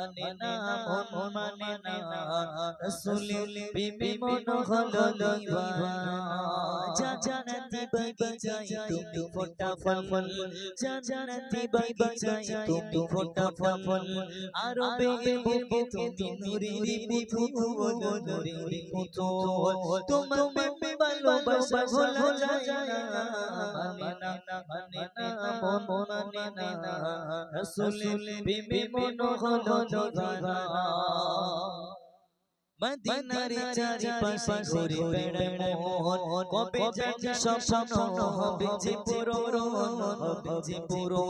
মানে না মন মানে না রসুলের প্রেমে মন হলো দিবানা। যা জানাতি বাগিচাই তুমি ফোটা ফল। যা জানাতি বাগিচাই তুমি ফোটা ফল। আরও বেগে বুকে তুমি নুরির পুতুল নুরির পুতুল তোমার ভালোবাসা ভোলা যায় না মানে না মানে না মন মানে না রসুলের প্রেমে মন হলো দিবানা মদিনার চারিপাশে ঘুরে বেড়ায় মন। কবে যাই স্বপ্ন হবে যে পুরো হবে যে পুরো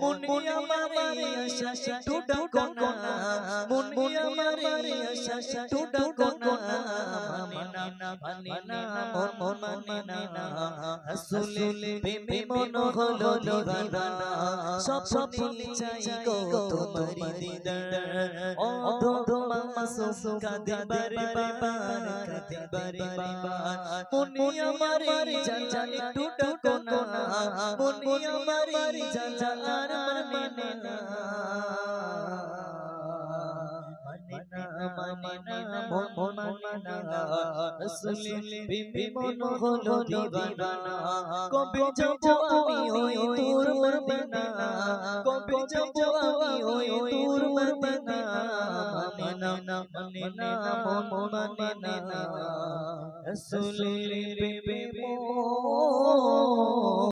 মুনি আমারে আশা টুটা কোনা মুনি আমারে আশা টুটা কোনা না মানে না মন মানে না আসলে প্রেমে মন হলো দিবানা সব সব চাই গো তোমার দিদার। ও ধো মামা সুকা দিবারে বাবার দিবারে বাবার মুনি আমারে জান একটু ডাকো না মুনি আমারে জান আর মানে না। মানে না। মানে না মন মানে না। রসুলের প্রেমে মন হলো দিবানা কবে যাব আমি ওই তোর মদিনা কবে যাব আমি ওই তোর মদিনা মানে না মানে না মন মানে না রসুলের প্রেমে মন